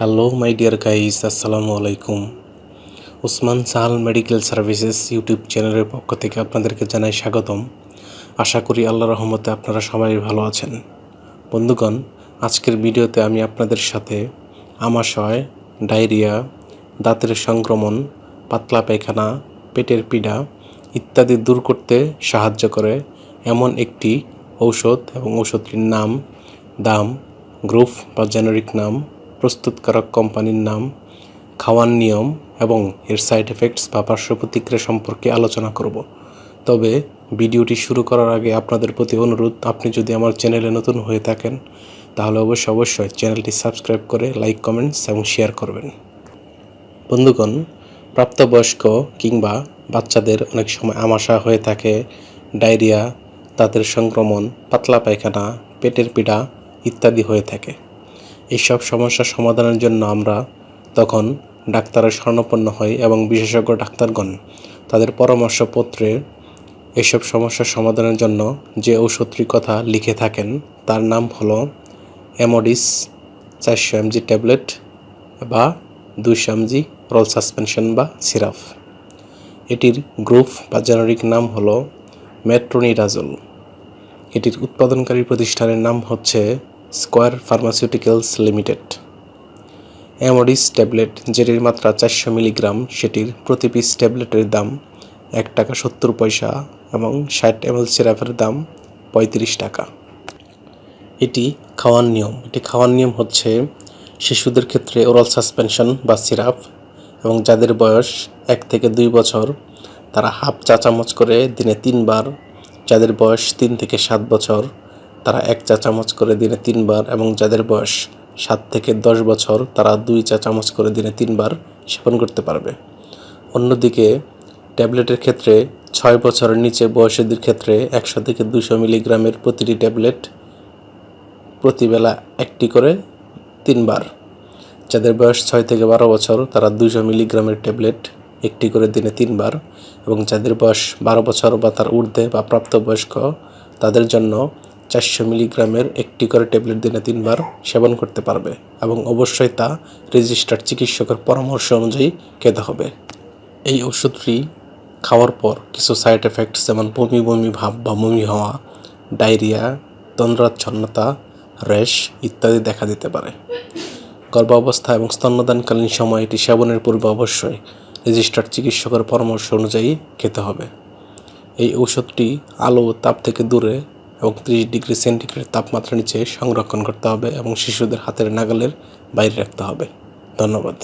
Hello my dear guys আসসালামু আলাইকুম Usman Sahal medical services YouTube চ্যানেলের পক্ষ থেকে আপনাদেরকে জানাই স্বাগতম। আশা করি আল্লাহ রহমতে আপনারা সবাই ভালো আছেন। বন্ধুগণ, আজকের ভিডিওতে আমি আপনাদের সাথে আমাশয়, ডায়রিয়া, দাঁতের সংক্রমণ, পাতলা পায়খানা, পেটের পীড়া ইত্যাদি দূর করতে সাহায্য করে এমন একটি ঔষধ এবং ঔষধটির নাম দাম, গ্রুপ বা জেনারিক নাম প্রস্তুতকারক কোম্পানির নাম, খাওয়ার নিয়ম এবং এর সাইড এফেক্টস বা পার্শ্ব প্রতিক্রিয়া সম্পর্কে আলোচনা করব। তবে ভিডিওটি শুরু করার আগে আপনাদের প্রতি অনুরোধ, আপনি যদি আমার চ্যানেলে নতুন হয়ে থাকেন, তাহলে অবশ্যই অবশ্যই চ্যানেলটি সাবস্ক্রাইব করে লাইক, কমেন্টস এবং শেয়ার করবেন। বন্ধুগণ, প্রাপ্তবয়স্ক কিংবা বাচ্চাদের অনেক সময় আমাশা হয়ে থাকে, ডায়রিয়া তাদের সংক্রমণ, পাতলা পায়খানা, পেটের পীড়া ইত্যাদি হয়ে থাকে। এইসব সমস্যার সমাধানের জন্য আমরা তখন ডাক্তারের শরণাপন্ন হই এবং বিশেষজ্ঞ ডাক্তারগণ তাদের পরামর্শপত্রে এসব সমস্যার সমাধানের জন্য যে ঔষধটির কথা লিখে থাকেন, তার নাম হলো অ্যামোডিস চারশো এমজি ট্যাবলেট বা দুইশো এমজি রল সাসপেনশন বা সিরাপ এটির গ্রুপ বা জেনারিক নাম হলো মেট্রোনিডাজল এটির উৎপাদনকারী প্রতিষ্ঠানের নাম হচ্ছে Square pharmaceuticals limited. Amodis tablet, যেটির মাত্রা চারশো মিলিগ্রাম, সেটির প্রতি পিস ট্যাবলেটের দাম এক টাকা সত্তর পয়সা এবং ষাট এম এল সিরাপের দাম পঁয়ত্রিশ টাকা। এটি খাওয়ার নিয়ম। এটি খাওয়ার নিয়ম হচ্ছে শিশুদের ক্ষেত্রে ওরাল সাসপেনশন বা সিরাপ এবং যাদের বয়স এক থেকে দুই বছর, তারা হাফ চা চামচ করে দিনে তিনবার, যাদের বয়স তিন থেকে সাত বছর তারা এক চা চামচ করে দিনে তিনবার এবং যাদের বয়স সাত থেকে দশ বছর, তারা দুই চা চামচ করে দিনে তিনবার সেবন করতে পারবে। অন্যদিকে, ট্যাবলেটের ক্ষেত্রে ছয় বছরের নিচে বয়সীদের ক্ষেত্রে একশো থেকে দুশো মিলিগ্রামের প্রতিটি ট্যাবলেট প্রতিবেলা একটি করে তিনবার। যাদের বয়স ছয় থেকে বারো বছর, তারা দুশো মিলিগ্রামের ট্যাবলেট একটি করে দিনে তিনবার এবং যাদের বয়স বারো বছর বা তার ঊর্ধ্বে বা প্রাপ্তবয়স্ক, তাদের জন্য চারশো মিলিগ্রামের একটি করে ট্যাবলেট দিনে তিনবার সেবন করতে পারবে এবং অবশ্যই তা রেজিস্টার্ড চিকিৎসকের পরামর্শ অনুযায়ী খেতে হবে। এই ওষুধটি খাওয়ার পর কিছু সাইড এফেক্টস যেমন বমি বমি ভাব বা বমি হওয়া, ডায়রিয়া, তন্দ্রাচ্ছন্নতা, র্যাশ ইত্যাদি দেখা দিতে পারে। গর্ভাবস্থা এবং স্তন্যদানকালীন সময় এটি সেবনের পূর্বে অবশ্যই রেজিস্টার্ড চিকিৎসকের পরামর্শ অনুযায়ী খেতে হবে। এই ঔষধটি আলো তাপ থেকে দূরে এবং ত্রিশ ডিগ্রি সেন্টিগ্রেড তাপমাত্রা নিচে সংরক্ষণ করতে হবে এবং শিশুদের হাতের নাগালের বাইরে রাখতে হবে। ধন্যবাদ।